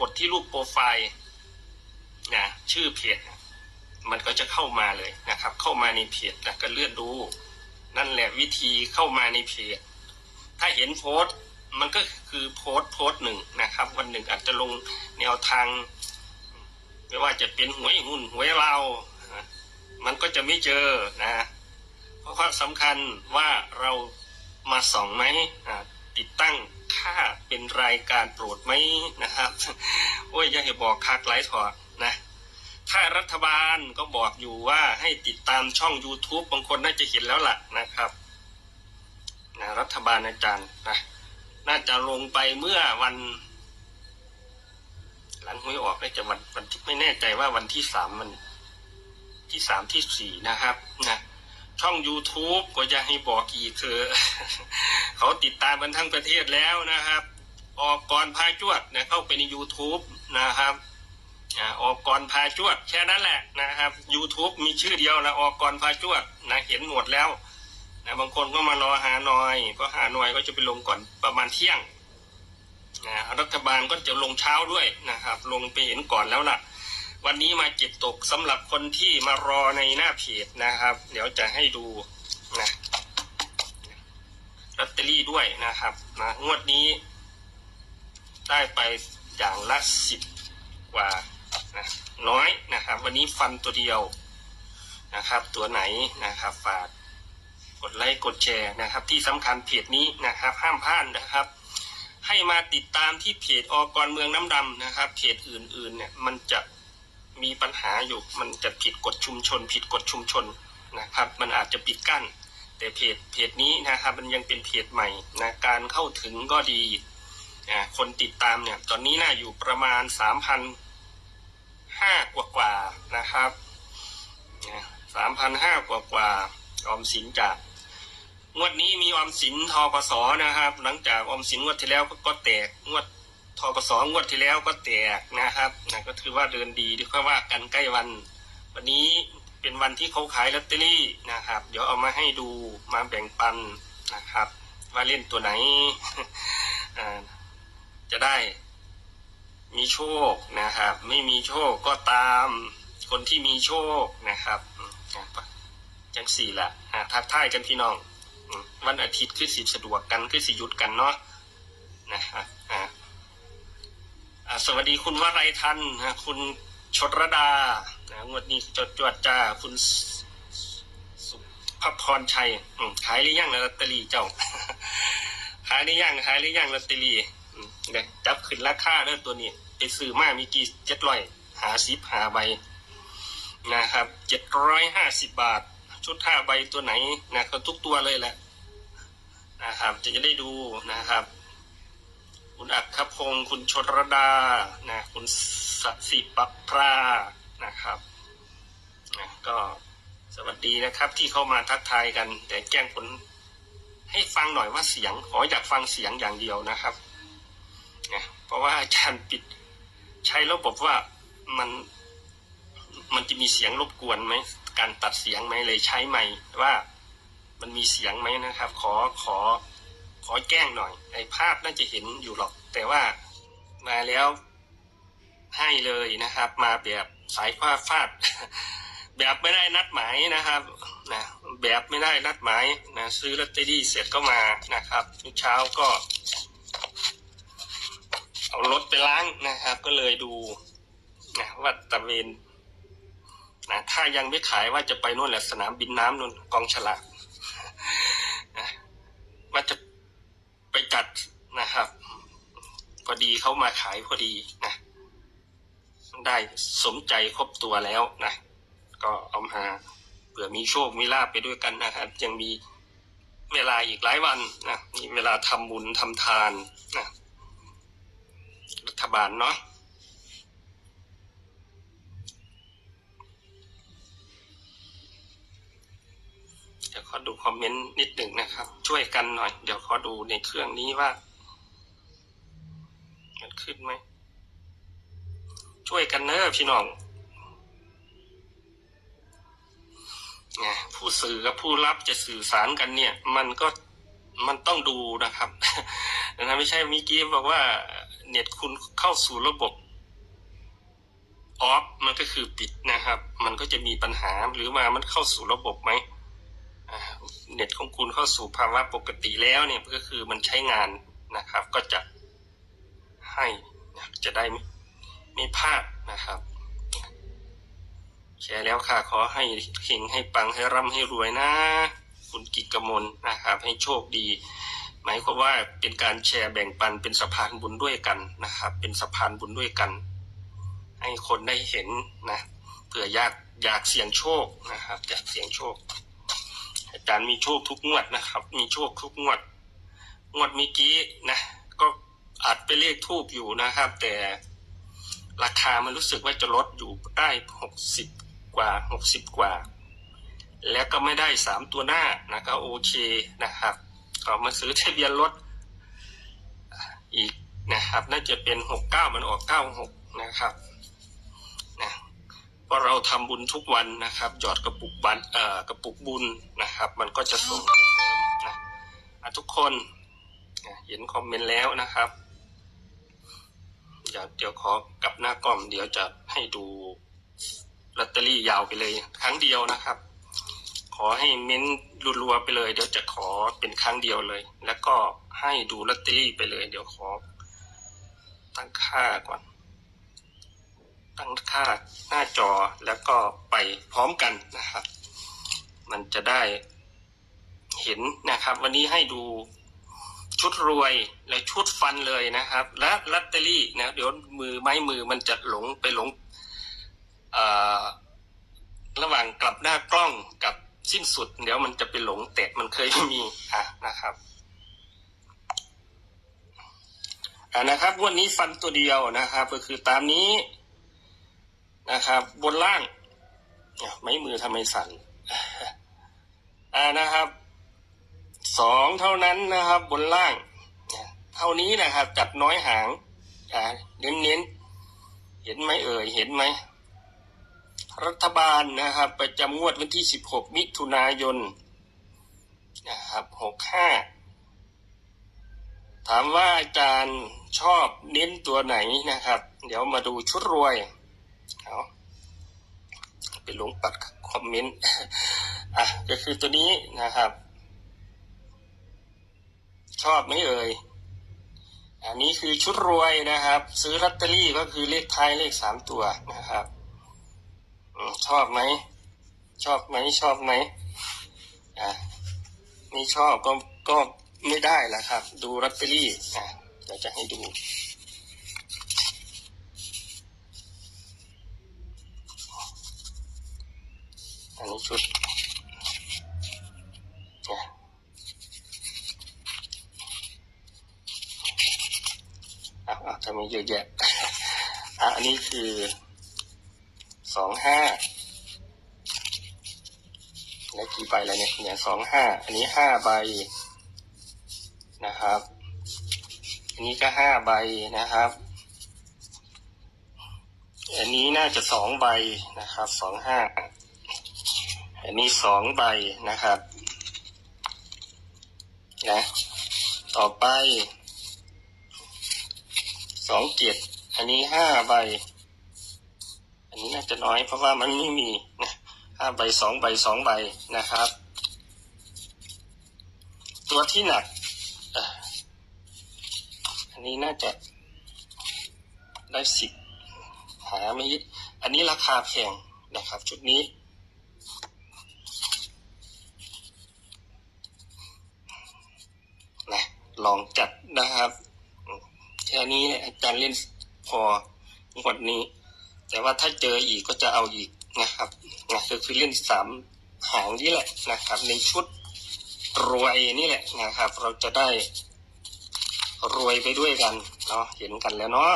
กดที่รูปโปรไฟล์นะชื่อเพจมันก็จะเข้ามาเลยนะครับ เข้ามาในเพจนะก็เลื่อนดู นั่นแหละวิธีเข้ามาในเพจ ถ้าเห็นโพสต์มันก็คือโพสต์โพสต์หนึ่งนะครับ วันหนึ่งอาจจะลงแนวทาง ไม่ว่าจะเป็นหวยหุ้นหวยเรา มันก็จะไม่เจอนะเพราะว่าสำคัญว่าเรามาส่องไหมติดตั้ง ค่าเป็นรายการโปรดไหมนะครับ โอ้ยอย่าให้บอกคักไลท์ถอดนะถ้ารัฐบาลก็บอกอยู่ว่าให้ติดตามช่อง YouTube บางคนน่าจะเห็นแล้วล่ะนะครับนะรัฐบาลอาจารย์นะน่าจะลงไปเมื่อวัน หลังหวยออกน่าจะวันวันที่ไม่แน่ใจว่าวันที่สามมัน ที่สามที่สี่นะครับนะ ช่อง YouTube ก็จะให้บอกอีกเถอเขาติดตามกันทั้งประเทศแล้วนะครับ ออกก่อนพาจวดนะเข้าไปใน YouTube นะครับอออกก่อนพาจวดแค่นั้นแหละนะครับ YouTube มีชื่อเดียวนะออกก่อนพาจวดนะเห็นหมดแล้วนะบางคนก็มารอหาหน่อย ก็หาหน่อยก็จะไปลงก่อนประมาณเที่ยงนะรัฐบาลก็จะลงเช้าด้วยนะครับ ลงไปเห็นก่อนแล้วล่ะ วันนี้มาเก็บตกสำหรับคนที่มารอในหน้าเพจนะครับ เดี๋ยวจะให้ดูนะลอตเตอรี่ด้วยนะครับนะงวดนี้ ได้ไปอย่างละสิบกว่านะน้อยนะครับ วันนี้ฟันตัวเดียวนะครับ ตัวไหนนะครับฝากกดไลค์กดแชร์นะครับ ที่สำคัญเพจนี้นะครับ ห้ามพลาดนะครับ ให้มาติดตามที่เพจอกรเมืองน้ำดำนะครับเพจอื่นๆ เนี่ยมันจะ มีปัญหาอยู่มันจะผิดกฎชุมชน ผิดกฎชุมชนนะครับ มันอาจจะปิดกั้น แต่เพจเพจนี้นะครับมันยังเป็นเพจใหม่นะการเข้าถึงก็ดีอ่าคนติดตามเนี่ยตอนนี้น่าอยู่ประมาณสามพันห้ากว่ากว่านะครับสามพันห้ากว่ากว่าออมสินจากงวดนี้มีออมสินทกสนะครับ หลังจากออมสินงวดที่แล้วก็ก็แตกงวด ทกสงวดที่แล้วก็แตกนะครับนะก็ถือว่าเดินดีดีค่อยว่ากันใกล้วัน วันนี้เป็นวันที่เขาขายลอตเตอรี่นะครับ เดี๋ยวเอามาให้ดูมาแบ่งปันนะครับ ว่าเล่นตัวไหนจะได้ มีโชคนะครับ ไม่มีโชคก็ตามคนที่มีโชคนะครับจังสี่ละทักทายกันพี่น้องวันอาทิตย์คือสิสะดวกกันคือสิยุดกันเนาะนะครับ สวัสดีคุณวรัยทันนะคุณชดรดานะงวดนี้จดจวดจ้าคุณสุภพรชัยขายหรือยังลอตเตอรี่เจ้า ขายหรือยังขายหรือยังลอตเตอรี่เดี๋ยวจับขึ้นราคาเด้อตัวนี้ไปซื้อมามีกี่เจ็ดร้อยหาสิบหาใบนะครับเจ็ดร้อยห้าสิบบาท ชุดห้าใบตัวไหนนะก็ทุกตัวเลยแหละนะครับ จะจะได้ดูนะครับ คุณอัครพงศ์คุณชนรดานะคุณสสิปพรานะครับนะก็สวัสดีนะครับ ที่เข้ามาทักทายกัน แต่แจ้งผลให้ฟังหน่อยว่าเสียงขออยากฟังเสียงอย่างเดียวนะครับนะเพราะว่าอาจารย์ปิดใช้ระบบว่ามันมันจะมีเสียงรบกวนไหมการตัดเสียงไหมเลยใช้ไหมค์ว่า มันมีเสียงไหมนะครับ ขอขอ ขอแจ้งหน่อยไอ้ภาพน่าจะเห็นอยู่หรอก แต่ว่ามาแล้วให้เลยนะครับ มาแบบสายฟ้าฟาด แบบไม่ได้นัดหมายนะครับนะแบบไม่ได้นัดหมายนะซื้อลอตเตอรี่เสร็จก็มานะครับทุกเช้าก็ เอารถไปล้างนะครับ ก็เลยดูนะว่าตะเวนนะถ้ายังไม่ขายว่าจะไปนู่นแหละสนามบินน้ำนู่นกองฉลากนะว่าจะัดนะครับ พอดีเขามาขายพอดีนะ ได้สมใจครบตัวแล้วนะ ก็เอามาเผื่อมีโชคมีลาบไปด้วยกันนะครับ ยังมีเวลาอีกหลายวันนะมีเวลาทำบุญทำทานนะรัฐบาลเนาะ อดูคอมเมนต์นิดหนึ่งนะครับ ช่วยกันหน่อย เดี๋ยวขอดูในเครื่องนี้ว่า มันขึ้นไหม ช่วยกันเนอะพี่น้องไงผู้สื่อกับผู้รับจะสื่อสารกันเนี่ย มันก็มันต้องดูนะครับนะไม่ใช่เมิกี้บอกว่า เน็ตคุณเข้าสู่ระบบออฟมันก็คือปิดนะครับ มันก็จะมีปัญหาหรือว่ามันเข้าสู่ระบบไหม เน็ตของคุณเข้าสู่ภาวะปกติแล้วเนี่ยก็คือมันใช้งานนะครับ ก็จะให้จะได้ไม่ไม่พลาดนะครับ แชร์แล้วค่ะขอให้เฮงให้ปังให้ร่ำให้รวยนะ คุณกิจกมลนะครับ ให้โชคดี หมายความว่าเป็นการแชร์แบ่งปันเป็นสะพานบุญด้วยกันนะครับ เป็นสะพานบุญด้วยกัน ให้คนได้เห็นนะเผื่ออยากอยากเสี่ยงโชคนะครับอยากเสี่ยงโชค อารมีโชคทุกงวดนะครับ มีโชคทุกงวด งวดเมื่อกี้นะ ก็อาจไปเลขทูบอยู่นะครับ แต่ราคามันรู้สึกว่าจะลดอยู่ได้หกสิบกว่าหกสิบกว่า แล้วก็ไม่ได้สามตัวหน้านะก็โอเคนะครับก็มาซื้อทะเบียนรถอีกนะครับ น่าจะเป็นหกเก้ามันออกเก้าหกนะครับ พราเราทำบุญทุกวันนะครับหยอดกระปุกบันเอ่อกระปุกบุญนะครับ มันก็จะส่งเสริมนะะทุกคนเห็นคอมเมนต์แล้วนะครับเดี๋ยวเดี๋ยวขอกลับหน้ากล้องเดี๋ยวจะให้ดูลอตเตอรี่ยาวไปเลย ครั้งเดียวนะครับ ขอให้เม้นรัวๆไปเลย เดี๋ยวจะขอเป็นครั้งเดียวเลย แล้วก็ให้ดูลอตเตอรี่ไปเลย เดี๋ยวขอตั้งค่าก่อน ค่าหน้าจอแล้วก็ไปพร้อมกันนะครับ มันจะได้เห็นนะครับ วันนี้ให้ดูชุดรวยและชุดฟันเลยนะครับ และลอตเตอรี่นะเดี๋ยวมือไม้มือมันจะหลงไปหลงระหว่างกลับหน้ากล้องกับสิ้นสุด เดี๋ยวมันจะไปหลงแตะมันเคยมีอะนะครับอ่านะครับวันนี้ฟันตัวเดียวนะครับ ก็คือตามนี้ นะครับ บนล่างไม้มือทำไมสั่นอ่านะครับสองเท่านั้นนะครับ บนล่าง เท่านี้นะครับจัดน้อยหางอ่าเน้นเน้นๆเห็นไหมเอ่ยเห็นไหมรัฐบาลนะครับ ประจำงวดวันที่ 16 มิถุนายนนะครับ65 ถามว่าอาจารย์ชอบเน้นตัวไหนนะครับ เดี๋ยวมาดูชุดรวย ไปลงปัดคอมเมนต์อะก็คือตัวนี้นะครับ ชอบไหมเอ่ยอันนี้คือชุดรวยนะครับ ซื้อลอตเตอรี่ก็คือเลขท้ายเลขสามตัวนะครับอชอบไหมชอบไหมชอบไหมอะไม่ชอบก็ก็ไม่ได้ละครับ ดูลอตเตอรี่อะเดี๋ยวจะให้ดู อันนี้ชุดอะอะอะทำไมเยอะแยะอะอันนี้คือสองห้าแล้วกี่ใบแล้วเนี่ยเนี่ยสองห้าอันนี้ห้าใบนะครับ อันนี้ก็ห้าใบนะครับ อันนี้น่าจะสองใบนะครับสองห้า อันนี้สองใบนะครับนะต่อไปสองเจ็ดอันนี้ห้าใบ อันนี้น่าจะน้อยเพราะว่ามันไม่มีนะห้าใบสองใบสองใบนะครับ ตัวที่หนักอันนี้น่าจะได้สิบหาไม่ยึดอันนี้ราคาแพงนะครับ ชุดนี้ นะ ลองจัดนะครับแค่นี้อาจารย์เล่นพองวดนี้ แต่ว่าถ้าเจออีกก็จะเอาอีกนะครับนะก็คือเล่นสามหางนี่แหละนะครับ ในชุดรวยนี่แหละนะครับ เราจะได้รวยไปด้วยกันเนาะเห็นกันแล้วเนาะ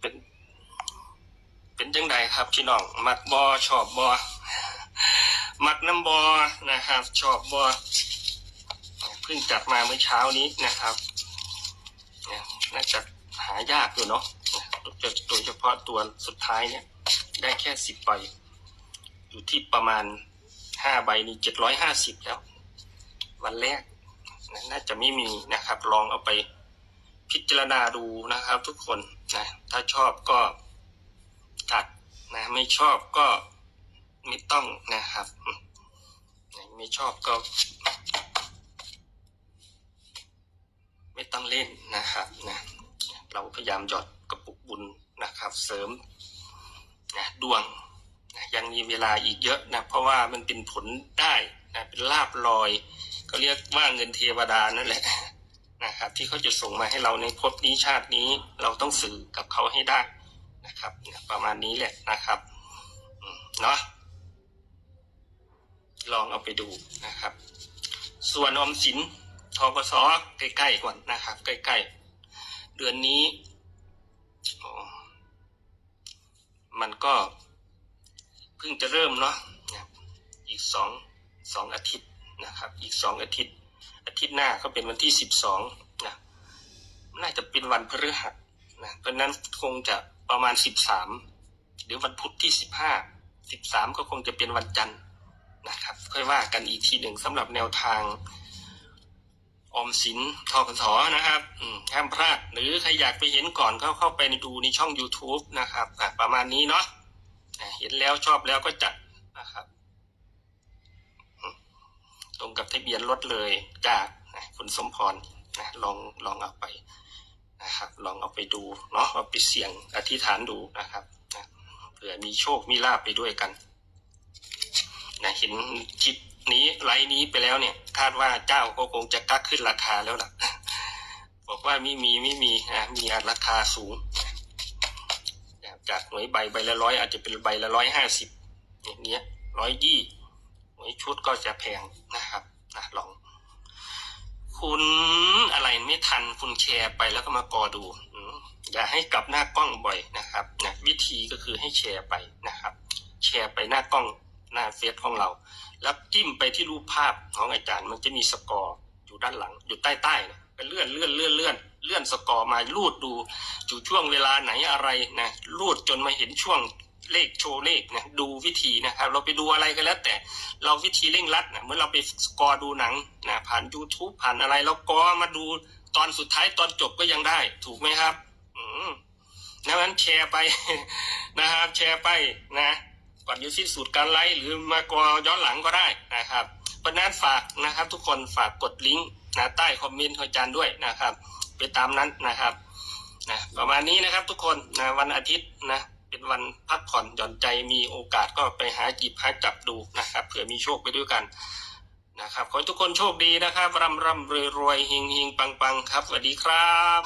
เป็น เป็นจังใดครับพี่น้อง มักบอชอบบอ มักน้ำบอนะครับ ชอบบอเพิ่งจัดมาเมื่อเช้านี้นะครับน่าจะหายากอยู่เนาะโดยเฉพาะตัวสุดท้ายเนี่ย ได้แค่สิบใบ อยู่ที่ประมาณห้าใบนี่เจ็ดร้อยห้าสิบแล้ว วันแรกนะน่าจะไม่มีนะครับ ลองเอาไปพิจารณาดูนะครับทุกคนนะถ้าชอบก็จัดนะไม่ชอบก็ ไม่ต้องนะครับ ไม่ชอบก็ไม่ต้องเล่นนะครับนะเราพยายามหยอดกระปุกบุญนะครับ เสริมนะดวงนะยังมีเวลาอีกเยอะนะเพราะว่ามันเป็นผลได้นะเป็นลาบลอยก็เรียกว่าเงินเทวดานั่นแหละนะครับ ที่เขาจะส่งมาให้เราในภพนี้ชาตินี้เราต้องสื่อกับเขาให้ได้นะครับ ประมาณนี้แหละนะครับเนาะ ลองเอาไปดูนะครับ ส่วนออมสินทกสใกล้ๆก่อนนะครับ ใกล้ๆ เดือนนี้มันก็เพิ่งจะเริ่มเนาะอีกสองสองอาทิตย์นะครับ อีกสองอาทิตย์ อาทิตย์หน้าก็เป็นวันที่สิบสองนะน่าจะเป็นวันพฤหัสนะเพราะฉะนั้นคงจะประมาณสิบสามหรือวันพุธที่สิบห้าสิบสามก็คงจะเป็นวันจันทร์ นะครับ ค่อยว่ากันอีกทีหนึ่งสำหรับแนวทางออมสินทกสนะครับห้ามพลาด หรือใครอยากไปเห็นก่อนก็เข้าไปดูในช่อง YouTube นะครับประมาณนี้เนาะเห็นแล้วชอบแล้วก็จัดนะครับ ตรงกับทะเบียนรถเลยจากนะคุณสมพรนะลองลองเอาไปนะครับ ลองเอาไปดูเนาะเอาไปเสี่ยงอธิษฐานดูนะครับนะเผื่อมีโชคมีลาบไปด้วยกัน นะเห็นคลิปนี้ไลน์นี้ไปแล้วเนี่ย คาดว่าเจ้าก็คงจะกักขึ้นราคาแล้วล่ะ บอกว่าไม่มีไม่มีนะมีราคาสูง จากหน่วยใบใบละร้อยอาจจะเป็นใบละร้อยห้าสิบอย่างเงี้ยร้อยยี่หน่วยชุดก็จะแพงนะครับนะลอง คุณอะไรไม่ทันคุณแชร์ไปแล้วก็มากอดูอืมอย่าให้กลับหน้ากล้องบ่อยนะครับนะวิธีก็คือให้แชร์ไปนะครับ แชร์ไปหน้ากล้อง หน้าเฟซของเรา แล้วจิ้มไปที่รูปภาพของอาจารย์ มันจะมีสกอร์อยู่ด้านหลัง อยู่ใต้ใต้ๆนะเลื่อนเลื่อนเลื่อนเลื่อนเลื่อนสกอร์มาลูดดูอยู่ช่วงเวลาไหนอะไรนะลูดจนมาเห็นช่วงเลขโชว์เลขนะดูวิธีนะครับ เราไปดูอะไรก็แล้ว แต่เราวิธีเร่งรัดนะเมื่อเราไปสกอร์ดูหนังนะผ่าน YouTube ผ่านอะไรแล้วก็มาดูตอนสุดท้ายตอนจบก็ยังได้ ถูกไหมครับ อืมดังนั้นแชร์ไปนะครับ แชร์ไปนะ ก่อนจะสิ้นสุดการไลฟ์หรือมากอย้อนหลังก็ได้นะครับเพราะฉะนั้นฝากนะครับ ทุกคนฝากกดลิงก์นะใต้คอมเมนต์ของอาจารย์ด้วยนะครับ ไปตามนั้นนะครับนะประมาณนี้นะครับทุกคนนะวันอาทิตย์นะเป็นวันพักผ่อนหย่อนใจมีโอกาสก็ไปหาจิบหาจับดูนะครับเผื่อมีโชคไปด้วยกันนะครับขอให้ทุกคนโชคดีนะครับร่ำร่ำรวยรวยเฮงเฮงปังปังครับสวัสดีครับ